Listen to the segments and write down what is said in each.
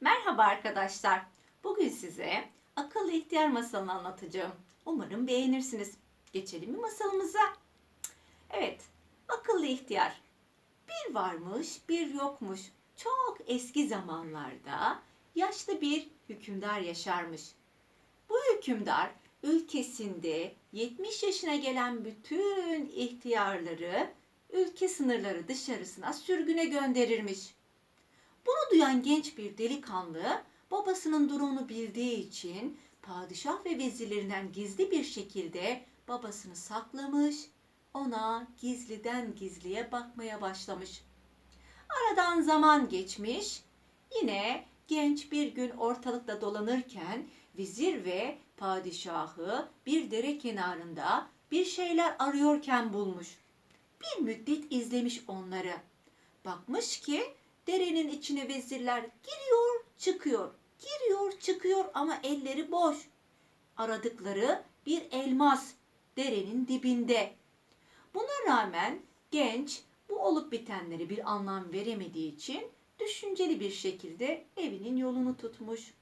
Merhaba arkadaşlar. Bugün size akıllı ihtiyar masalını anlatacağım. Umarım beğenirsiniz. Geçelim mi masalımıza? Evet, akıllı ihtiyar. Bir varmış, bir yokmuş. Çok eski zamanlarda yaşlı bir hükümdar yaşarmış. Bu hükümdar ülkesinde 70 yaşına gelen bütün ihtiyarları ülke sınırları dışarısına sürgüne gönderirmiş. Bunu duyan genç bir delikanlı babasının durumunu bildiği için padişah ve vezirlerinden gizli bir şekilde babasını saklamış, ona gizliden gizliye bakmaya başlamış. Aradan zaman geçmiş, yine genç bir gün ortalıkta dolanırken vezir ve padişahı bir dere kenarında bir şeyler arıyorken bulmuş. Bir müddet izlemiş onları. Bakmış ki derenin içine vezirler giriyor, çıkıyor, giriyor, çıkıyor ama elleri boş. Aradıkları bir elmas derenin dibinde. Buna rağmen genç bu olup bitenleri bir anlam veremediği için düşünceli bir şekilde evinin yolunu tutmuş.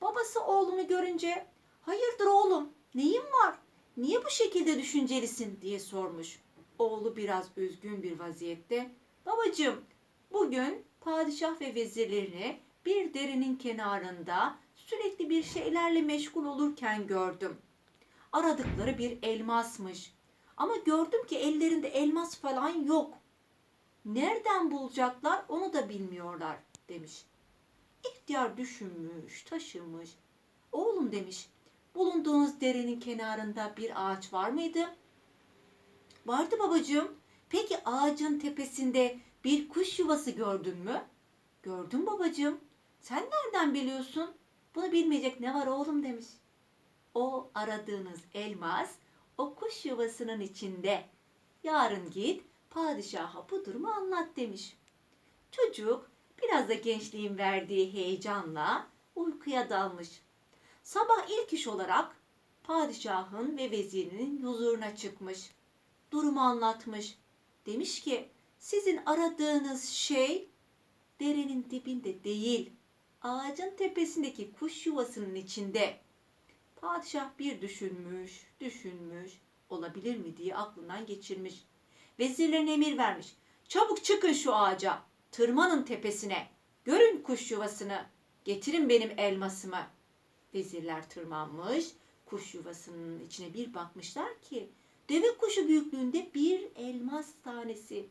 Babası oğlunu görünce hayırdır oğlum neyin var? Niye bu şekilde düşüncelisin diye sormuş. Oğlu biraz üzgün bir vaziyette babacığım bugün padişah ve vezirlerini bir derinin kenarında sürekli bir şeylerle meşgul olurken gördüm. Aradıkları bir elmasmış. Ama gördüm ki ellerinde elmas falan yok. Nereden bulacaklar onu da bilmiyorlar demiş. İhtiyar düşünmüş, taşımış. Oğlum demiş, bulunduğunuz derenin kenarında bir ağaç var mıydı? Vardı babacığım. Peki ağacın tepesinde bir kuş yuvası gördün mü? Gördüm babacığım. Sen nereden biliyorsun? Bunu bilmeyecek ne var oğlum demiş. O aradığınız elmas o kuş yuvasının içinde. Yarın git padişaha bu durumu anlat demiş. Çocuk biraz da gençliğin verdiği heyecanla uykuya dalmış. Sabah ilk iş olarak padişahın ve vezirinin huzuruna çıkmış. Durumu anlatmış. Demiş ki sizin aradığınız şey derenin dibinde değil, ağacın tepesindeki kuş yuvasının içinde. Padişah bir düşünmüş, düşünmüş, olabilir mi diye aklından geçirmiş. Vezirlerine emir vermiş. Çabuk çıkın şu ağaca, tırmanın tepesine, görün kuş yuvasını, getirin benim elmasımı. Vezirler tırmanmış, kuş yuvasının içine bir bakmışlar ki deve kuşu büyüklüğünde bir elmas tanesi.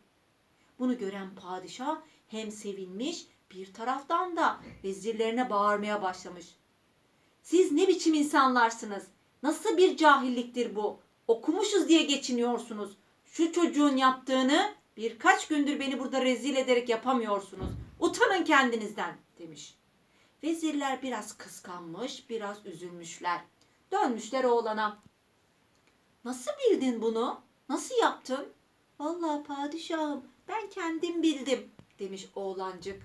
Bunu gören padişah hem sevinmiş bir taraftan da vezirlerine bağırmaya başlamış. Siz ne biçim insanlarsınız? Nasıl bir cahilliktir bu? Okumuşuz diye geçiniyorsunuz. Şu çocuğun yaptığını birkaç gündür beni burada rezil ederek yapamıyorsunuz. Utanın kendinizden demiş. Vezirler biraz kıskanmış, biraz üzülmüşler. Dönmüşler oğlana. Nasıl bildin bunu? Nasıl yaptın? Vallahi padişahım ben kendim bildim demiş oğlancık.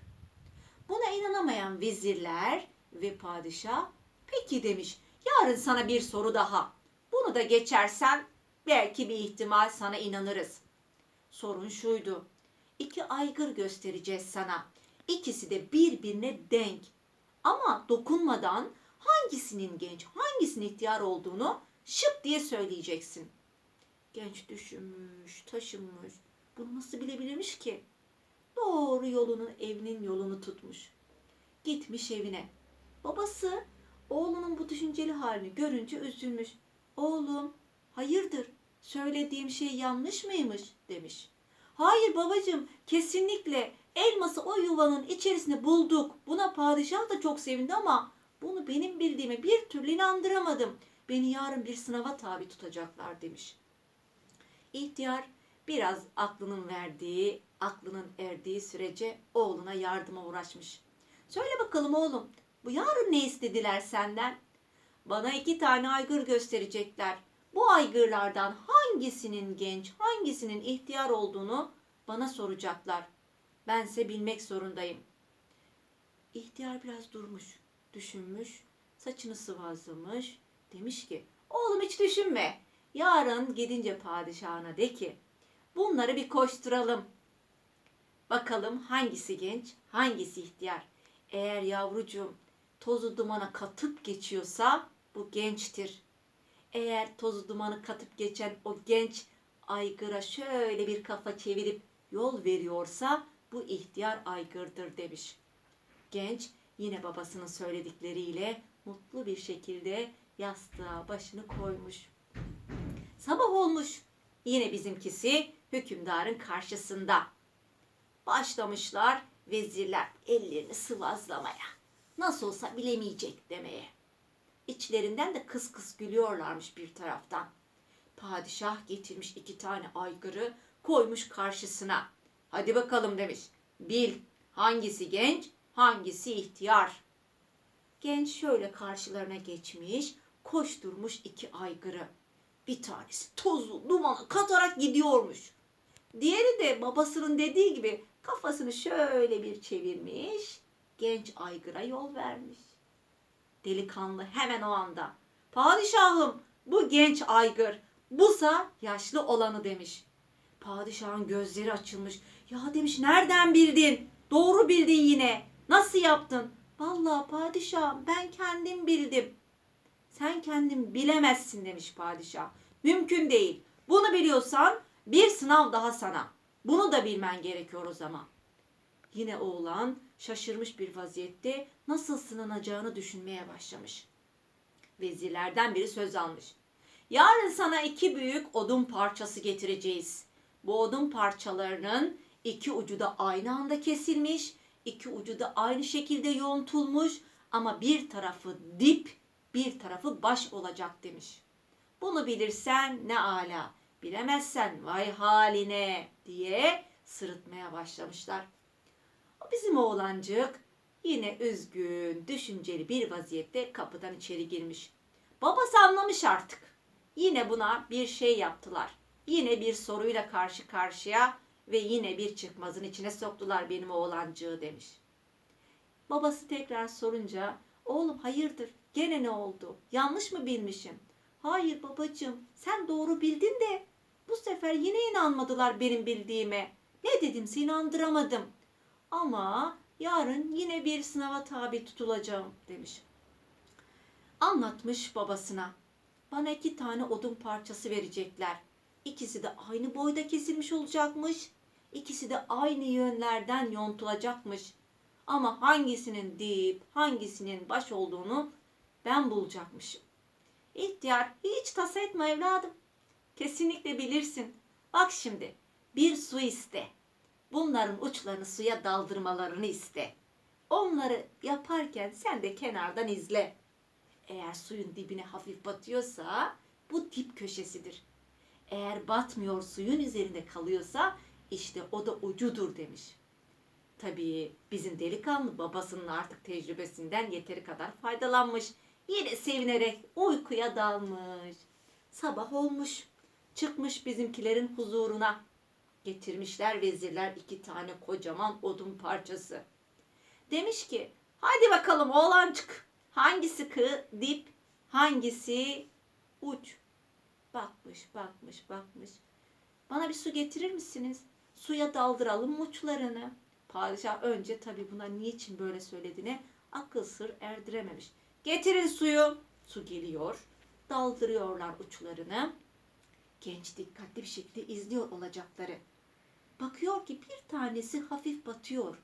Buna inanamayan vezirler ve padişah peki demiş yarın sana bir soru daha. Bunu da geçersen belki bir ihtimal sana inanırız. Sorun şuydu. İki aygır göstereceğiz sana. İkisi de birbirine denk. Ama dokunmadan hangisinin genç, hangisinin ihtiyar olduğunu şıp diye söyleyeceksin. Genç düşünmüş, taşınmış. Bunu nasıl bilebilirmiş ki? Doğru yolunun evinin yolunu tutmuş. Gitmiş evine. Babası oğlunun bu düşünceli halini görünce üzülmüş. Oğlum hayırdır söylediğim şey yanlış mıymış demiş. Hayır babacığım kesinlikle elması o yuvanın içerisinde bulduk. Buna padişah da çok sevindi ama bunu benim bildiğime bir türlü inandıramadım. Beni yarın bir sınava tabi tutacaklar demiş. İhtiyar biraz aklının verdiği, aklının erdiği sürece oğluna yardıma uğraşmış. Söyle bakalım oğlum, bu yarın ne istediler senden? Bana iki tane aygır gösterecekler. Bu aygırlardan hangisinin genç, hangisinin ihtiyar olduğunu bana soracaklar. Bense bilmek zorundayım. İhtiyar biraz durmuş, düşünmüş, saçını sıvazlamış. Demiş ki, oğlum hiç düşünme. Yarın gidince padişahına de ki, bunları bir koşturalım. Bakalım hangisi genç, hangisi ihtiyar. Eğer yavrucuğum tozu dumana katıp geçiyorsa bu gençtir. Eğer tozu dumanı katıp geçen o genç aygıra şöyle bir kafa çevirip yol veriyorsa bu ihtiyar aygırdır demiş. Genç yine babasının söyledikleriyle mutlu bir şekilde yastığa başını koymuş. Sabah olmuş. Yine bizimkisi hükümdarın karşısında. Başlamışlar vezirler ellerini sıvazlamaya. Nasıl olsa bilemeyecek demeye. İçlerinden de kıs kıs gülüyorlarmış bir taraftan. Padişah getirmiş iki tane aygırı koymuş karşısına. Hadi bakalım demiş. Bil hangisi genç hangisi ihtiyar. Genç şöyle karşılarına geçmiş koşturmuş iki aygırı. Bir tanesi tozu dumanı katarak gidiyormuş. Diğeri de babasının dediği gibi kafasını şöyle bir çevirmiş. Genç aygıra yol vermiş. Delikanlı hemen o anda. Padişahım bu genç aygır. Busa yaşlı olanı demiş. Padişahın gözleri açılmış. Ya demiş nereden bildin? Doğru bildin yine. Nasıl yaptın? Vallahi padişahım ben kendim bildim. Sen kendin bilemezsin demiş padişah. Mümkün değil. Bunu biliyorsan bir sınav daha sana. Bunu da bilmen gerekiyor o zaman. Yine oğlan şaşırmış bir vaziyette nasıl sınanacağını düşünmeye başlamış. Vezirlerden biri söz almış. Yarın sana iki büyük odun parçası getireceğiz. Bu odun parçalarının iki ucu da aynı anda kesilmiş, iki ucu da aynı şekilde yontulmuş ama bir tarafı dip, bir tarafı baş olacak demiş. Bunu bilirsen ne ala, bilemezsen vay haline diye sırıtmaya başlamışlar. O bizim oğlancık yine üzgün, düşünceli bir vaziyette kapıdan içeri girmiş. Babası anlamış artık. Yine buna bir şey yaptılar. Yine bir soruyla karşı karşıya ve yine bir çıkmazın içine soktular benim oğlancığı demiş. Babası tekrar sorunca oğlum hayırdır gene ne oldu yanlış mı bilmişim? Hayır babacığım sen doğru bildin de bu sefer yine inanmadılar benim bildiğime. Ne dedimse inandıramadım. Ama yarın yine bir sınava tabi tutulacağım demiş. Anlatmış babasına. Bana iki tane odun parçası verecekler. İkisi de aynı boyda kesilmiş olacakmış. İkisi de aynı yönlerden yontulacakmış. Ama hangisinin dip, hangisinin baş olduğunu ben bulacakmışım. İhtiyar hiç tasa etme evladım. Kesinlikle bilirsin. Bak şimdi bir su iste. Bunların uçlarını suya daldırmalarını iste. Onları yaparken sen de kenardan izle. Eğer suyun dibine hafif batıyorsa bu dip köşesidir. Eğer batmıyor suyun üzerinde kalıyorsa işte o da ucudur demiş. Tabii bizim delikanlı babasının artık tecrübesinden yeteri kadar faydalanmış. Yine sevinerek uykuya dalmış. Sabah olmuş. Çıkmış bizimkilerin huzuruna. Getirmişler vezirler iki tane kocaman odun parçası. Demiş ki hadi bakalım oğlancık. Hangisi kı, dip, hangisi uç? Bakmış, bakmış, bakmış. Bana bir su getirir misiniz? Suya daldıralım uçlarını. Padişah önce tabii buna niçin böyle söylediğine akıl sır erdirememiş. Getirin suyu. Su geliyor. Daldırıyorlar uçlarını. Genç dikkatli bir şekilde izliyor olacakları. Bakıyor ki bir tanesi hafif batıyor.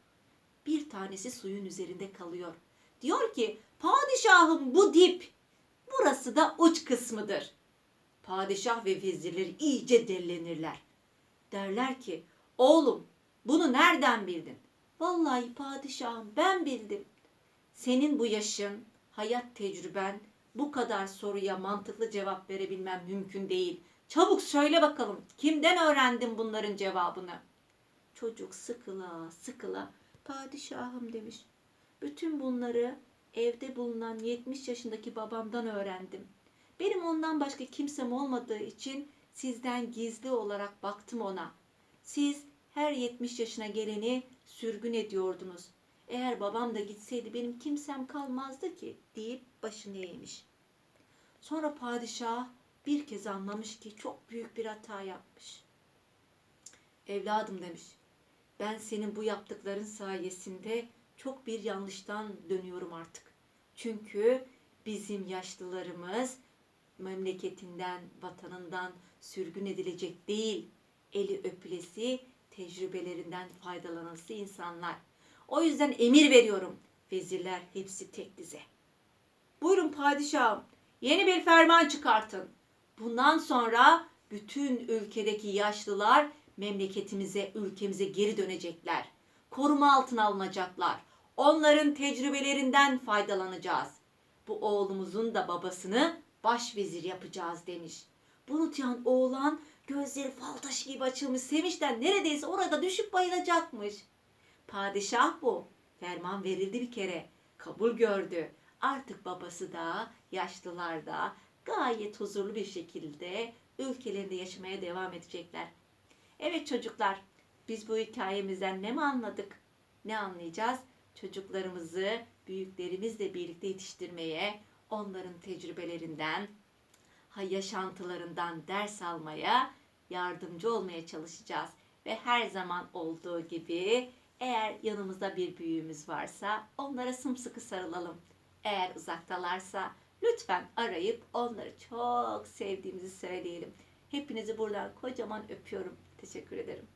Bir tanesi suyun üzerinde kalıyor. Diyor ki padişahım bu dip. Burası da uç kısmıdır. Padişah ve vezirler iyice dellenirler. Derler ki oğlum bunu nereden bildin? Vallahi padişahım ben bildim. Senin bu yaşın, hayat tecrüben bu kadar soruya mantıklı cevap verebilmem mümkün değil. Çabuk söyle bakalım kimden öğrendin bunların cevabını? Çocuk sıkıla sıkıla padişahım demiş. Bütün bunları evde bulunan 70 yaşındaki babamdan öğrendim. Benim ondan başka kimsem olmadığı için sizden gizli olarak baktım ona. Siz her 70 yaşına geleni sürgün ediyordunuz. Eğer babam da gitseydi benim kimsem kalmazdı ki deyip başını eğmiş. Sonra padişah bir kez anlamış ki çok büyük bir hata yapmış. Evladım demiş. Ben senin bu yaptıkların sayesinde çok bir yanlıştan dönüyorum artık. Çünkü bizim yaşlılarımız memleketinden, vatanından sürgün edilecek değil, eli öpülesi, tecrübelerinden faydalanılsı insanlar. O yüzden emir veriyorum. Vezirler hepsi tek dize. Buyurun padişahım, yeni bir ferman çıkartın. Bundan sonra bütün ülkedeki yaşlılar memleketimize, ülkemize geri dönecekler. Koruma altına alınacaklar. Onların tecrübelerinden faydalanacağız. Bu oğlumuzun da babasını başvezir yapacağız demiş. Bunu duyan oğlan gözleri fal taşı gibi açılmış sevinçten neredeyse orada düşüp bayılacakmış. Padişah bu. Ferman verildi bir kere. Kabul gördü. Artık babası da, yaşlılar da gayet huzurlu bir şekilde ülkelerinde yaşamaya devam edecekler. Evet çocuklar, biz bu hikayemizden ne mi anladık? Ne anlayacağız? Çocuklarımızı büyüklerimizle birlikte yetiştirmeye, onların tecrübelerinden, yaşantılarından ders almaya, yardımcı olmaya çalışacağız. Ve her zaman olduğu gibi eğer yanımızda bir büyüğümüz varsa onlara sımsıkı sarılalım. Eğer uzaktalarsa lütfen arayıp onları çok sevdiğimizi söyleyelim. Hepinizi buradan kocaman öpüyorum. Teşekkür ederim.